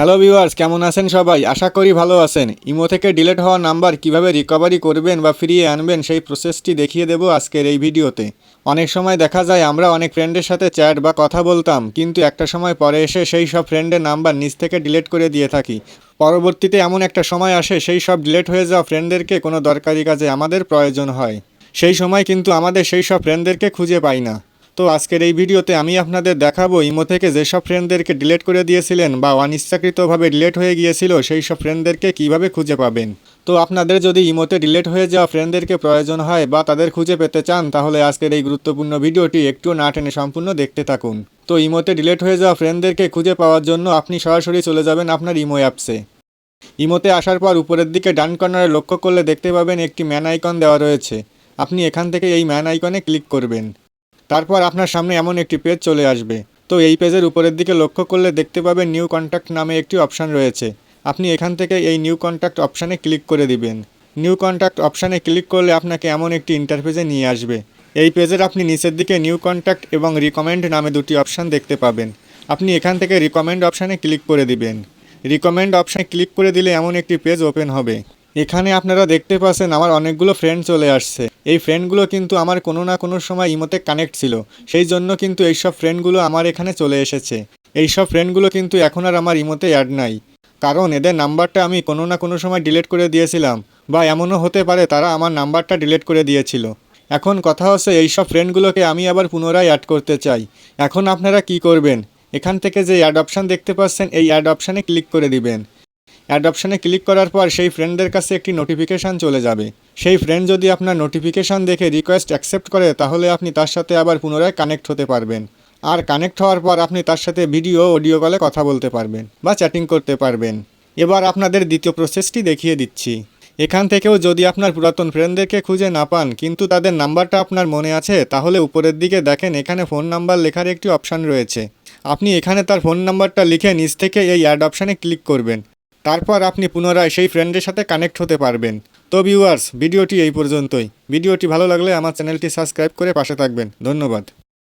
Hello viewers কেমন আছেন সবাই? আশা করি ভালো আছেন। ইমো থেকে ডিলেট হওয়া নাম্বার কীভাবে রিকভারি করবেন বা ফিরিয়ে আনবেন সেই প্রসেসটি দেখিয়ে দেবো আজকের এই ভিডিওতে। অনেক সময় দেখা যায় আমরা অনেক ফ্রেন্ডের সাথে চ্যাট বা কথা বলতাম, কিন্তু একটা সময় পরে এসে সেই সব ফ্রেন্ডের নাম্বার নিজ থেকে ডিলেট করে দিয়ে থাকি। পরবর্তীতে এমন একটা সময় আসে, সেই সব ডিলেট হয়ে যাওয়া ফ্রেন্ডদেরকে কোনো দরকারি কাজে আমাদের প্রয়োজন হয়। সেই সময় কিন্তু আমাদের সেই সব ফ্রেন্ডদেরকে খুঁজে পাই না। তো আজকের এই ভিডিওতে আমি আপনাদের দেখাবো ইমো থেকে যেসব ফ্রেন্ডদেরকে ডিলেট করে দিয়েছিলেন বা অনিচ্ছাকৃতভাবে ডিলেট হয়ে গিয়েছিল সেই সব ফ্রেন্ডদেরকে কীভাবে খুঁজে পাবেন? তো আপনাদের যদি ইমোতে ডিলেট হয়ে যাওয়া ফ্রেন্ডদেরকে প্রয়োজন হয় বা তাদের খুঁজে পেতে চান, তাহলে আজকের এই গুরুত্বপূর্ণ ভিডিওটি একটু না টেনে সম্পূর্ণ দেখতে থাকুন। তো ইমোতে ডিলেট হয়ে যাওয়া ফ্রেন্ডদেরকে খুঁজে পাওয়ার জন্য আপনি সরাসরি চলে যাবেন আপনার ইমো অ্যাপসে ইমোতে আসার পর উপরের দিকে ডান কর্নারে লক্ষ্য করলে দেখতে পাবেন একটি ম্যান আইকন দেওয়া রয়েছে। আপনি এখান থেকে এই ম্যান আইকনে ক্লিক করবেন। তারপর আপনার সামনে এমন একটি পেজ চলে আসবে। তো এই পেজের উপরের দিকে লক্ষ্য করলে দেখতে পাবেন নিউ কন্ট্যাক্ট নামে একটি অপশান রয়েছে। আপনি এখান থেকে এই নিউ কন্ট্যাক্ট অপশানে ক্লিক করে দিবেন। নিউ কন্ট্যাক্ট অপশানে ক্লিক করলে আপনাকে এমন একটি ইন্টারফেসে নিয়ে আসবে। এই পেজের আপনি নিচের দিকে নিউ কন্ট্যাক্ট এবং রিকমেন্ড নামে দুটি অপশান দেখতে পাবেন। আপনি এখান থেকে রিকমেন্ড অপশানে ক্লিক করে দিবেন। রিকমেন্ড অপশানে ক্লিক করে দিলে এমন একটি পেজ ওপেন হবে। এখানে আপনারা দেখতে পাচ্ছেন আমার অনেকগুলো ফ্রেন্ড চলে আসছে। এই ফ্রেন্ডগুলো কিন্তু আমার কোনো না কোনো সময় ইমোতে কানেক্ট ছিল। সেই জন্য কিন্তু এইসব ফ্রেন্ডগুলো আমার এখানে চলে এসেছে। এইসব ফ্রেন্ডগুলো কিন্তু এখন আর আমার ইমোতে অ্যাড নাই। কারণ এদের নাম্বারটা আমি কোনো না কোনো সময় ডিলিট করে দিয়েছিলাম বা এমনও হতে পারে তারা আমার নাম্বারটা ডিলিট করে দিয়েছিল। এখন কথা হচ্ছে এইসব ফ্রেন্ডগুলোকে আমি আবার পুনরায় অ্যাড করতে চাই। এখন আপনারা কি করবেন? এখান থেকে যে অ্যাড অপশান দেখতে পাচ্ছেন, এই অ্যাড অপশানে ক্লিক করে দিবেন। অ্যাড অপশানে ক্লিক করার পর সেই ফ্রেন্ডদের কাছে একটি নোটিফিকেশান চলে যাবে। সেই ফ্রেন্ড যদি আপনার নোটিফিকেশান দেখে রিকোয়েস্ট অ্যাকসেপ্ট করে, তাহলে আপনি তার সাথে আবার পুনরায় কানেক্ট হতে পারবেন। আর কানেক্ট হওয়ার পর আপনি তার সাথে ভিডিও অডিও কলে কথা বলতে পারবেন বা চ্যাটিং করতে পারবেন। এবার আপনাদের দ্বিতীয় প্রসেসটি দেখিয়ে দিচ্ছি। এখান থেকেও যদি আপনার পুরাতন ফ্রেন্ডদেরকে খুঁজে না পান, কিন্তু তাদের নাম্বারটা আপনার মনে আছে, তাহলে উপরের দিকে দেখেন এখানে ফোন নাম্বার লেখার একটি অপশান রয়েছে। আপনি এখানে তার ফোন নাম্বারটা লিখে নিচ থেকে এই অ্যাড অপশানে ক্লিক করবেন। তারপর আপনি পুনরায় সেই ফ্রেন্ডের সাথে কানেক্ট হতে পারবেন। তো ভিউয়ার্স ভিডিওটি এই পর্যন্তই। ভিডিওটি ভালো লাগলে আমার চ্যানেলটি সাবস্ক্রাইব করে পাশে থাকবেন। ধন্যবাদ।